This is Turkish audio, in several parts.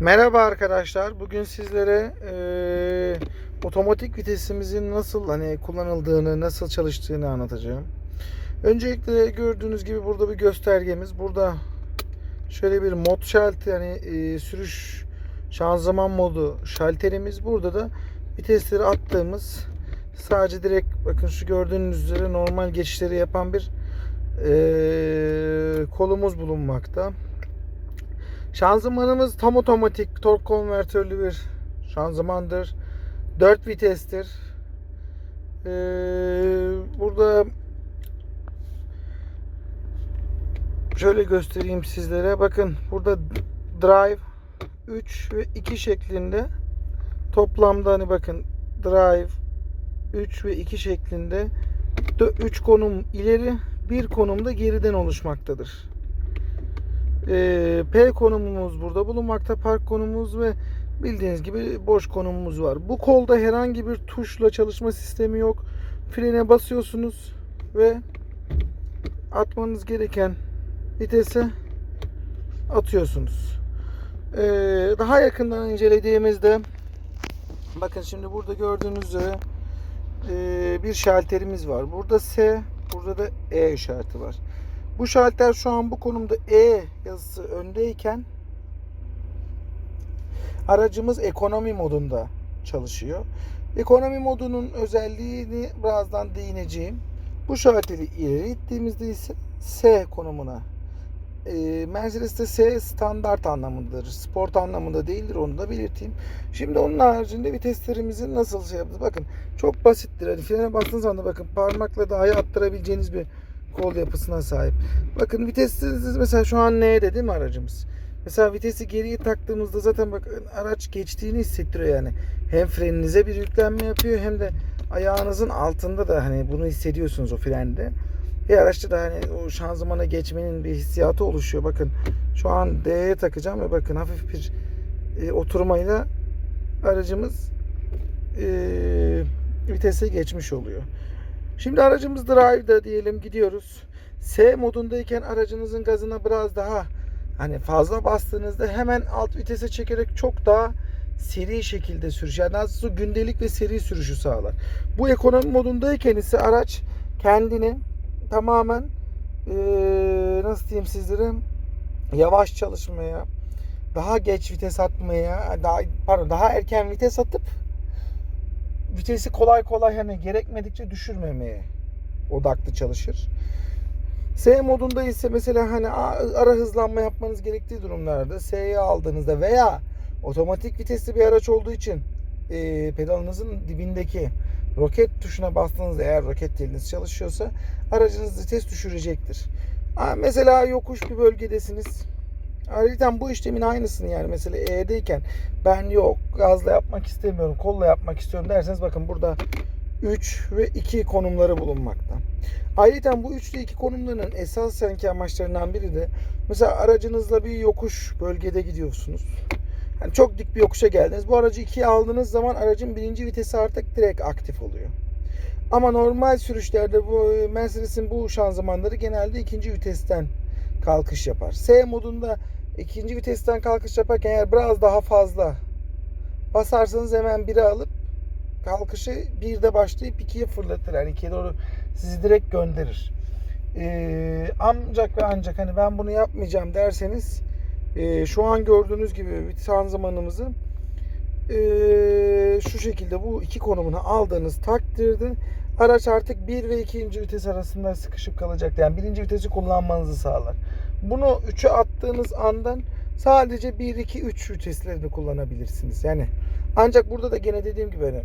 Merhaba arkadaşlar. Bugün sizlere eee, otomatik vitesimizin nasıl hani kullanıldığını, nasıl çalıştığını anlatacağım. Öncelikle gördüğünüz gibi burada bir göstergemiz. Burada şöyle bir mod şalter yani eee, sürüş şanzıman modu şalterimiz. Burada da vitesleri attığımız sadece direkt bakın şu gördüğünüz üzere normal geçişleri yapan bir eee, kolumuz bulunmakta. Şanzımanımız tam otomatik tork konvertörlü bir şanzımandır. 4 vitestir. Ee, burada şöyle göstereyim sizlere. Bakın burada drive 3 ve 2 şeklinde toplamda hani bakın drive 3 ve 2 şeklinde 3 konum ileri bir konumda geriden oluşmaktadır. Ee, P konumumuz burada bulunmakta. Park konumumuz ve bildiğiniz gibi boş konumumuz var. Bu kolda herhangi bir tuşla çalışma sistemi yok. Frene basıyorsunuz ve atmanız gereken vitese atıyorsunuz. Ee, daha yakından incelediğimizde bakın şimdi burada gördüğünüz üzere ee, bir şalterimiz var. Burada S, burada da E işareti var. Bu şalter şu an bu konumda E yazısı öndeyken aracımız ekonomi modunda çalışıyor. Ekonomi modunun özelliğini birazdan değineceğim. Bu şalteri ileri ittiğimizde ise S konumuna e, Mercedes'te S standart anlamındadır. Sport anlamında değildir onu da belirteyim. Şimdi onun haricinde viteslerimizi nasıl şey yapacağız? Bakın çok basittir. Hani frene bastığınız anda bakın parmakla dahi attırabileceğiniz bir kol yapısına sahip. Bakın vitesiniz mesela şu an N'de değil mi aracımız? Mesela vitesi geriye taktığımızda zaten bakın araç geçtiğini hissettiriyor yani. Hem freninize bir yüklenme yapıyor hem de ayağınızın altında da hani bunu hissediyorsunuz o frende. Ve araçta da hani o şanzımana geçmenin bir hissiyatı oluşuyor. Bakın şu an D'ye takacağım ve bakın hafif bir e, oturmayla aracımız e, vitese geçmiş oluyor. Şimdi aracımız drive'da diyelim gidiyoruz. S modundayken aracınızın gazına biraz daha hani fazla bastığınızda hemen alt vitese çekerek çok daha seri şekilde sürüş. Yani aslında gündelik ve seri sürüşü sağlar. Bu ekonomi modundayken ise araç kendini tamamen eee, nasıl diyeyim sizlere yavaş çalışmaya, daha geç vites atmaya, daha pardon daha erken vites atıp vitesi kolay kolay hani gerekmedikçe düşürmemeye odaklı çalışır. S modunda ise mesela hani ara hızlanma yapmanız gerektiği durumlarda S'ye aldığınızda veya otomatik vitesli bir araç olduğu için e, pedalınızın dibindeki roket tuşuna bastığınızda eğer roket teliniz çalışıyorsa aracınız vites düşürecektir. Ha, mesela yokuş bir bölgedesiniz. Ayrıca bu işlemin aynısını yani mesela E'deyken ben yok gazla yapmak istemiyorum kolla yapmak istiyorum derseniz bakın burada 3 ve 2 konumları bulunmakta. Ayrıca bu 3 ile 2 konumlarının esas sanki amaçlarından biri de mesela aracınızla bir yokuş bölgede gidiyorsunuz. Yani çok dik bir yokuşa geldiniz. Bu aracı 2'ye aldığınız zaman aracın birinci vitesi artık direkt aktif oluyor. Ama normal sürüşlerde bu Mercedes'in bu şanzımanları genelde ikinci vitesten kalkış yapar. S modunda ikinci vitesten kalkış yaparken eğer biraz daha fazla basarsanız hemen 1'e alıp kalkışı 1'de başlayıp 2'ye fırlatır. Yani 2'ye doğru sizi direkt gönderir. Ee, ancak ve ancak hani ben bunu yapmayacağım derseniz e, şu an gördüğünüz gibi vites zamanımızı e, şu şekilde bu iki konumunu aldığınız takdirde araç artık 1 ve 2. vites arasında sıkışıp kalacak. Yani birinci vitesi kullanmanızı sağlar. Bunu 3'e attığınız andan sadece 1, 2, 3 viteslerini kullanabilirsiniz. Yani ancak burada da gene dediğim gibi hani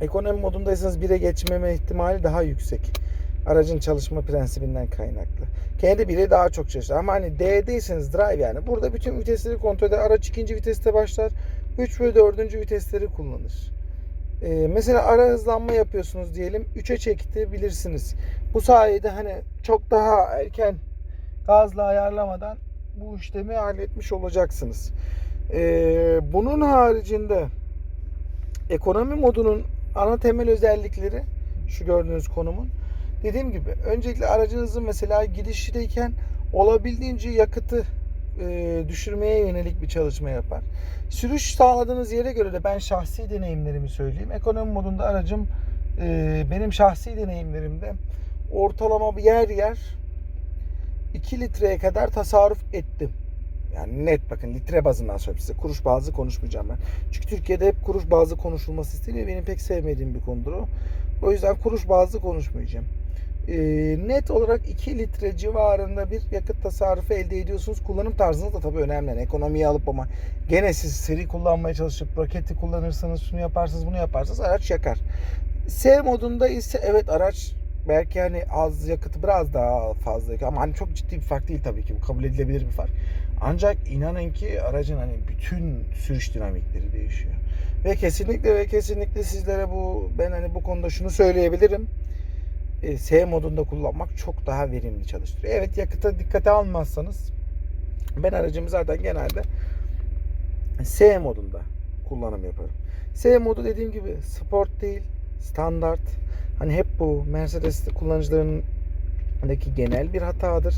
ekonomi modundaysanız 1'e geçmeme ihtimali daha yüksek. Aracın çalışma prensibinden kaynaklı. Kendi 1'e daha çok çalışır. Ama hani D'deyseniz drive yani. Burada bütün vitesleri kontrol eder. Araç ikinci viteste başlar. 3 ve 4. vitesleri kullanır. Ee, mesela ara hızlanma yapıyorsunuz diyelim. 3'e çektebilirsiniz. Bu sayede hani çok daha erken gazla ayarlamadan bu işlemi halletmiş olacaksınız. Ee, bunun haricinde ekonomi modunun ana temel özellikleri şu gördüğünüz konumun dediğim gibi öncelikle aracınızın mesela gidişteyken olabildiğince yakıtı e, düşürmeye yönelik bir çalışma yapar. Sürüş sağladığınız yere göre de ben şahsi deneyimlerimi söyleyeyim. Ekonomi modunda aracım e, benim şahsi deneyimlerimde ortalama bir yer yer 2 litreye kadar tasarruf ettim. Yani net bakın litre bazından söyleyeyim size. Kuruş bazlı konuşmayacağım ben. Çünkü Türkiye'de hep kuruş bazlı konuşulması isteniyor. Benim pek sevmediğim bir konudur o. O yüzden kuruş bazlı konuşmayacağım. Ee, net olarak 2 litre civarında bir yakıt tasarrufu elde ediyorsunuz. Kullanım tarzınız da tabii önemli. Yani ekonomiyi alıp ama gene siz seri kullanmaya çalışıp roketi kullanırsanız şunu yaparsınız bunu yaparsanız araç yakar. S modunda ise evet araç belki hani az yakıtı biraz daha fazla yakıyor ama hani çok ciddi bir fark değil tabii ki bu kabul edilebilir bir fark. Ancak inanın ki aracın hani bütün sürüş dinamikleri değişiyor. Ve kesinlikle ve kesinlikle sizlere bu ben hani bu konuda şunu söyleyebilirim. E, S modunda kullanmak çok daha verimli çalıştırıyor. Evet yakıta dikkate almazsanız ben aracımı zaten genelde S modunda kullanım yaparım. S modu dediğim gibi sport değil, standart. Hani hep bu Mercedes kullanıcılarındaki genel bir hatadır.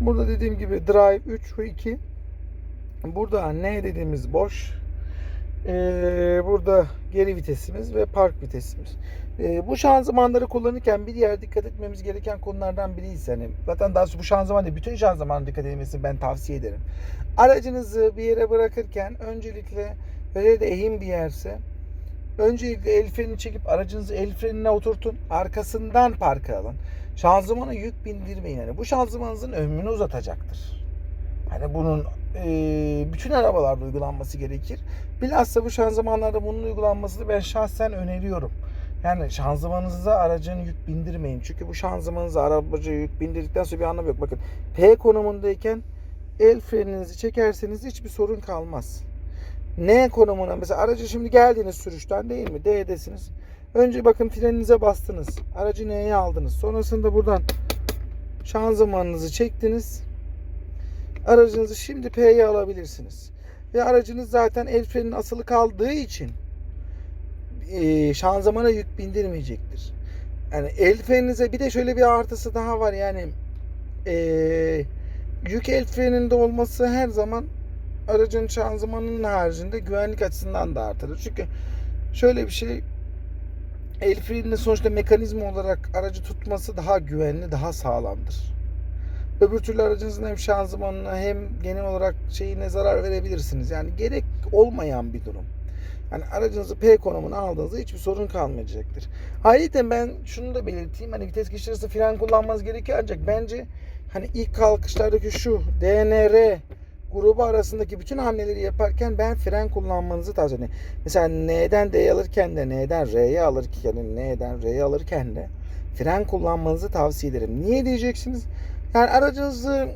Burada dediğim gibi drive 3 ve 2. Burada ne dediğimiz boş. Ee, burada geri vitesimiz ve park vitesimiz. Ee, bu şanzımanları kullanırken bir diğer dikkat etmemiz gereken konulardan biri ise hani zaten daha bu şanzıman değil bütün şanzımana dikkat edilmesini ben tavsiye ederim. Aracınızı bir yere bırakırken öncelikle böyle de eğim bir yerse öncelikle el frenini çekip aracınızı el frenine oturtun. Arkasından parka alın. Şanzımana yük bindirmeyin. Yani bu şanzımanınızın ömrünü uzatacaktır. Hani bunun e, bütün arabalarda uygulanması gerekir. Bilhassa bu şanzımanlarda bunun uygulanmasını ben şahsen öneriyorum. Yani şanzımanınıza aracın yük bindirmeyin. Çünkü bu şanzımanınıza arabaca yük bindirdikten sonra bir anlamı yok. Bakın P konumundayken el freninizi çekerseniz hiçbir sorun kalmaz. N konumuna mesela aracı şimdi geldiğiniz sürüşten değil mi? D'desiniz. Önce bakın freninize bastınız. Aracı N'ye aldınız. Sonrasında buradan şanzımanınızı çektiniz. Aracınızı şimdi P'ye alabilirsiniz. Ve aracınız zaten el frenin asılı kaldığı için e, şanzımana yük bindirmeyecektir. Yani el freninize bir de şöyle bir artısı daha var yani e, yük el freninde olması her zaman aracın şanzımanının haricinde güvenlik açısından da artırır. Çünkü şöyle bir şey el freninin sonuçta mekanizma olarak aracı tutması daha güvenli, daha sağlamdır. Öbür türlü aracınızın hem şanzımanına hem genel olarak şeyine zarar verebilirsiniz. Yani gerek olmayan bir durum. Yani aracınızı P konumuna aldığınızda hiçbir sorun kalmayacaktır. Ayrıca ben şunu da belirteyim. Hani vites geçiştirisi fren kullanmanız gerekiyor ancak bence hani ilk kalkışlardaki şu DNR grubu arasındaki bütün hamleleri yaparken ben fren kullanmanızı tavsiye ederim. Mesela N'den D'ye alırken de N'den R'ye alırken de N'den R'ye alırken de fren kullanmanızı tavsiye ederim. Niye diyeceksiniz? Yani aracınızı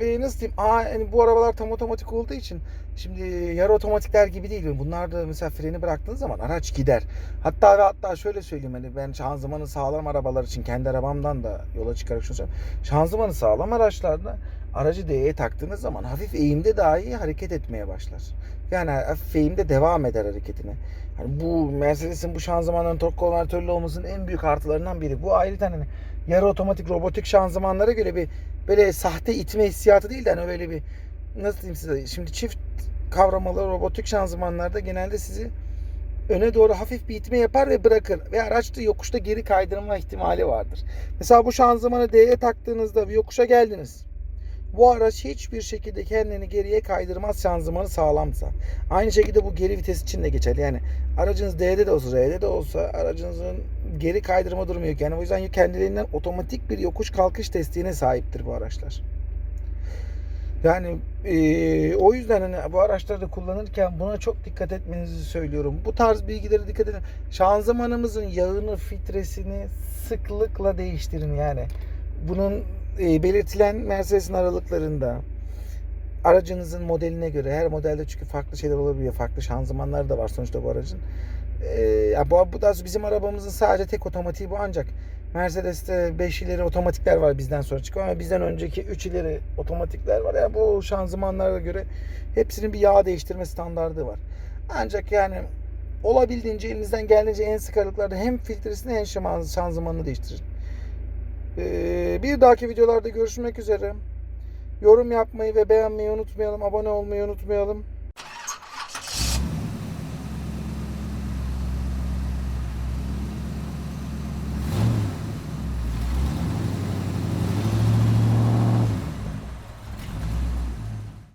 e, nasıl diyeyim? Aa, yani bu arabalar tam otomatik olduğu için şimdi yarı otomatikler gibi değil. Bunlar da mesela freni bıraktığınız zaman araç gider. Hatta ve hatta şöyle söyleyeyim hani ben şanzımanı sağlam arabalar için kendi arabamdan da yola çıkarak şunu söyleyeyim. Şanzımanı sağlam araçlarda aracı D'ye taktığınız zaman hafif eğimde dahi hareket etmeye başlar. Yani hafif eğimde devam eder hareketine. Yani bu Mercedes'in bu şanzımanların tork konvertörlü olmasının en büyük artılarından biri. Bu ayrıca hani yarı otomatik robotik şanzımanlara göre bir böyle sahte itme hissiyatı değil de hani böyle bir nasıl diyeyim size şimdi çift kavramalı robotik şanzımanlarda genelde sizi öne doğru hafif bir itme yapar ve bırakır. Ve araçta yokuşta geri kaydırma ihtimali vardır. Mesela bu şanzımanı D'ye taktığınızda bir yokuşa geldiniz. Bu araç hiçbir şekilde kendini geriye kaydırmaz şanzımanı sağlamsa. Aynı şekilde bu geri vites için de geçerli. Yani aracınız D'de de olsa R'de de olsa aracınızın geri kaydırma durumu yok. Yani o yüzden kendiliğinden otomatik bir yokuş kalkış desteğine sahiptir bu araçlar. Yani e, o yüzden hani bu araçları kullanırken buna çok dikkat etmenizi söylüyorum. Bu tarz bilgilere dikkat edin. Şanzımanımızın yağını, filtresini sıklıkla değiştirin yani. Bunun e, belirtilen Mercedes'in aralıklarında aracınızın modeline göre her modelde çünkü farklı şeyler olabiliyor. Farklı şanzımanlar da var sonuçta bu aracın. E, ya bu, bu da bizim arabamızın sadece tek otomatiği bu ancak Mercedes'te 5 ileri otomatikler var bizden sonra çıkıyor ama bizden önceki 3 ileri otomatikler var. Yani bu şanzımanlara göre hepsinin bir yağ değiştirme standardı var. Ancak yani olabildiğince elinizden geldiğince en sık aralıklarda hem filtresini hem şanzımanını değiştirin. Ee, bir dahaki videolarda görüşmek üzere. Yorum yapmayı ve beğenmeyi unutmayalım. Abone olmayı unutmayalım.